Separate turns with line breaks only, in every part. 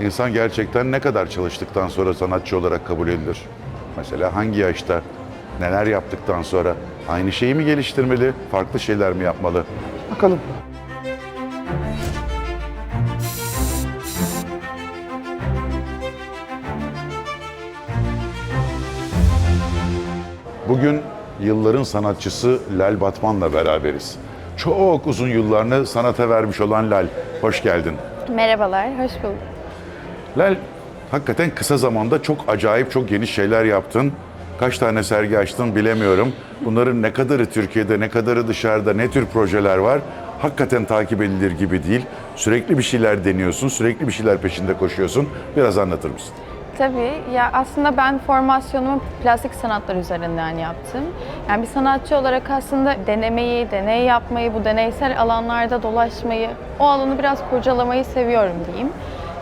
İnsan gerçekten ne kadar çalıştıktan sonra sanatçı olarak kabul edilir? Mesela hangi yaşta, neler yaptıktan sonra aynı şeyi mi geliştirmeli, farklı şeyler mi yapmalı? Bakalım. Bugün yılların sanatçısı Lal Batman'la beraberiz. Çok uzun yıllarını sanata vermiş olan Lal, hoş geldin.
Merhabalar, hoş bulduk.
Lal, hakikaten kısa zamanda çok acayip, çok geniş şeyler yaptın. Kaç tane sergi açtın bilemiyorum. Bunların ne kadarı Türkiye'de, ne kadarı dışarıda, ne tür projeler var? Hakikaten takip edilir gibi değil. Sürekli bir şeyler deniyorsun, sürekli bir şeyler peşinde koşuyorsun. Biraz anlatır mısın?
Tabii, ya aslında ben formasyonumu plastik sanatlar üzerinden yaptım. Yani bir sanatçı olarak aslında denemeyi, deney yapmayı, bu deneysel alanlarda dolaşmayı, o alanı biraz kurcalamayı seviyorum diyeyim.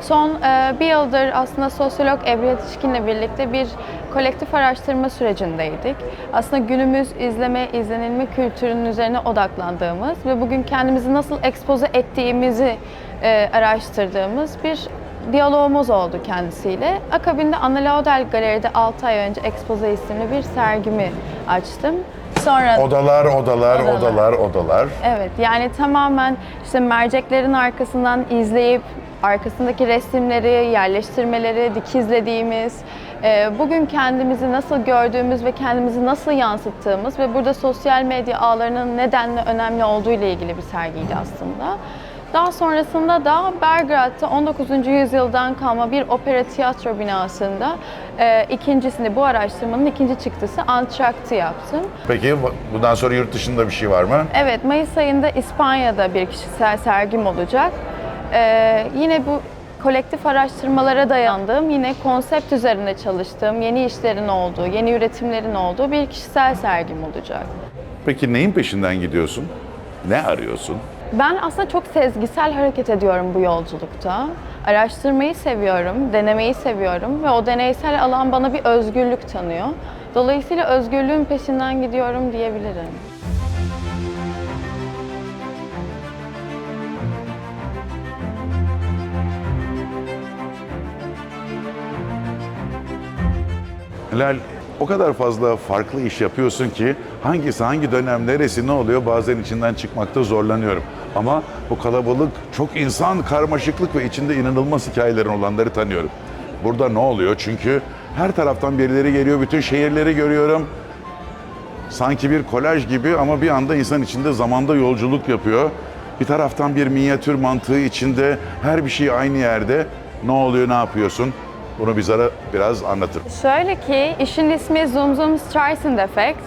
Son e, bir yıldır aslında sosyolog Ebru Yetişkin'le birlikte bir kolektif araştırma sürecindeydik. Aslında günümüz izleme, izlenilme kültürünün üzerine odaklandığımız ve bugün kendimizi nasıl ekspoze ettiğimizi e, araştırdığımız bir diyalogumuz oldu kendisiyle. Akabinde Anna Laudel Galeri'de 6 ay önce Expose isimli bir sergimi açtım. Sonra
Odalar, odalar,
Odalar.
odalar, odalar.
Evet yani tamamen işte merceklerin arkasından izleyip arkasındaki resimleri, yerleştirmeleri, dikizlediğimiz, e, bugün kendimizi nasıl gördüğümüz ve kendimizi nasıl yansıttığımız ve burada sosyal medya ağlarının nedenle önemli olduğu ile ilgili bir sergiydi aslında. Daha sonrasında da Belgrad'da 19. yüzyıldan kalma bir opera tiyatro binasında e, ikincisini, bu araştırmanın ikinci çıktısı Antrakt'ı yaptım.
Peki bundan sonra yurt dışında bir şey var mı?
Evet, Mayıs ayında İspanya'da bir kişisel sergim olacak. Ee, yine bu kolektif araştırmalara dayandığım, yine konsept üzerinde çalıştığım, yeni işlerin olduğu, yeni üretimlerin olduğu bir kişisel sergim olacak.
Peki neyin peşinden gidiyorsun? Ne arıyorsun?
Ben aslında çok sezgisel hareket ediyorum bu yolculukta. Araştırmayı seviyorum, denemeyi seviyorum ve o deneysel alan bana bir özgürlük tanıyor. Dolayısıyla özgürlüğün peşinden gidiyorum diyebilirim.
Lal o kadar fazla farklı iş yapıyorsun ki hangisi hangi dönem neresi ne oluyor bazen içinden çıkmakta zorlanıyorum. Ama bu kalabalık çok insan karmaşıklık ve içinde inanılmaz hikayelerin olanları tanıyorum. Burada ne oluyor? Çünkü her taraftan birileri geliyor, bütün şehirleri görüyorum. Sanki bir kolaj gibi ama bir anda insan içinde zamanda yolculuk yapıyor. Bir taraftan bir minyatür mantığı içinde her bir şey aynı yerde. Ne oluyor, ne yapıyorsun? Bunu bize biraz anlatır.
Şöyle ki işin ismi Zoom Zoom Streisand Effect.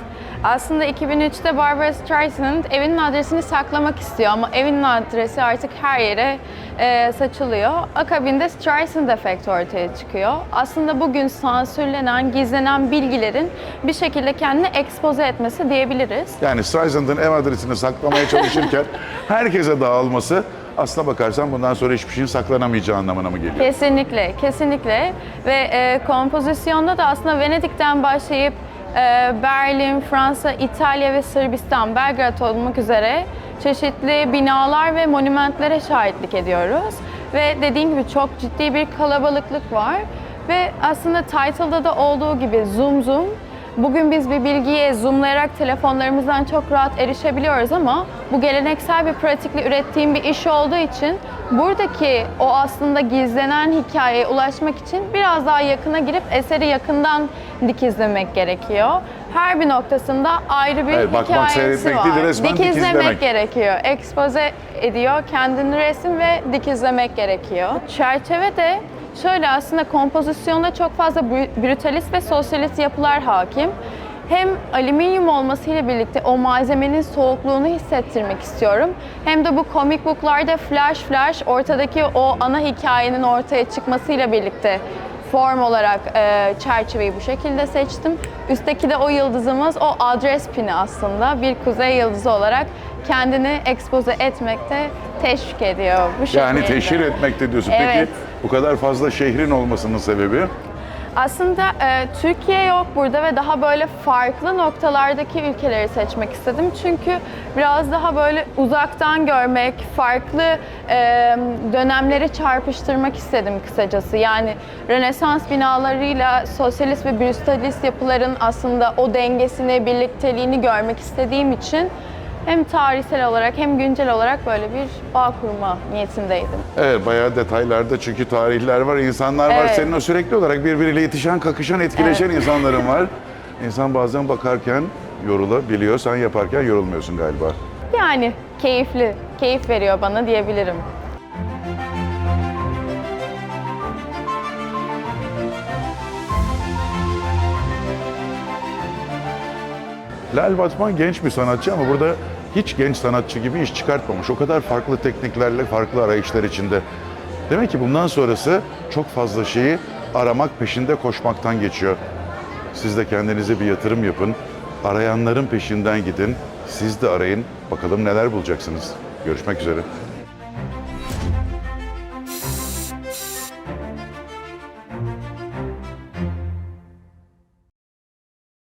Aslında 2003'te Barbara Streisand evinin adresini saklamak istiyor ama evinin adresi artık her yere e, saçılıyor. Akabinde Streisand Effect ortaya çıkıyor. Aslında bugün sansürlenen, gizlenen bilgilerin bir şekilde kendini ekspoze etmesi diyebiliriz.
Yani Streisand'ın ev adresini saklamaya çalışırken herkese dağılması aslına bakarsan bundan sonra hiçbir şeyin saklanamayacağı anlamına mı geliyor?
Kesinlikle, kesinlikle. Ve e, kompozisyonda da aslında Venedik'ten başlayıp e, Berlin, Fransa, İtalya ve Sırbistan, Belgrad olmak üzere çeşitli binalar ve monumentlere şahitlik ediyoruz. Ve dediğim gibi çok ciddi bir kalabalıklık var. Ve aslında title'da da olduğu gibi zoom zoom Bugün biz bir bilgiye zoomlayarak telefonlarımızdan çok rahat erişebiliyoruz ama bu geleneksel bir pratikle ürettiğim bir iş olduğu için buradaki o aslında gizlenen hikayeye ulaşmak için biraz daha yakına girip eseri yakından dikizlemek gerekiyor. Her bir noktasında ayrı bir
Evet,
hikayesi
seyretmek
var.
değil, resmen dikizlemek.
gerekiyor. Ekspoze ediyor kendini resim ve dikizlemek gerekiyor. Çerçeve de Şöyle aslında kompozisyonda çok fazla bru- brutalist ve sosyalist yapılar hakim. Hem alüminyum olmasıyla birlikte o malzemenin soğukluğunu hissettirmek istiyorum. Hem de bu comic booklarda flash flash ortadaki o ana hikayenin ortaya çıkmasıyla birlikte form olarak e, çerçeveyi bu şekilde seçtim. Üstteki de o yıldızımız o adres pini aslında bir kuzey yıldızı olarak kendini ekspoze etmekte teşvik ediyor bu şekilde.
Yani teşhir etmekte diyorsun.
Evet.
Peki bu kadar fazla şehrin olmasının sebebi?
Aslında e, Türkiye yok burada ve daha böyle farklı noktalardaki ülkeleri seçmek istedim. Çünkü biraz daha böyle uzaktan görmek, farklı e, dönemleri çarpıştırmak istedim kısacası. Yani Rönesans binalarıyla sosyalist ve brutalist yapıların aslında o dengesini, birlikteliğini görmek istediğim için hem tarihsel olarak hem güncel olarak böyle bir bağ kurma niyetindeydim.
Evet bayağı detaylarda çünkü tarihler var, insanlar var.
Evet.
Senin o sürekli olarak birbiriyle yetişen, kakışan, etkileşen insanların var. İnsan bazen bakarken yorulabiliyor, sen yaparken yorulmuyorsun galiba.
Yani keyifli, keyif veriyor bana diyebilirim.
Lal Batman genç bir sanatçı ama burada hiç genç sanatçı gibi iş çıkartmamış. O kadar farklı tekniklerle, farklı arayışlar içinde. Demek ki bundan sonrası çok fazla şeyi aramak, peşinde koşmaktan geçiyor. Siz de kendinize bir yatırım yapın. Arayanların peşinden gidin. Siz de arayın. Bakalım neler bulacaksınız. Görüşmek üzere.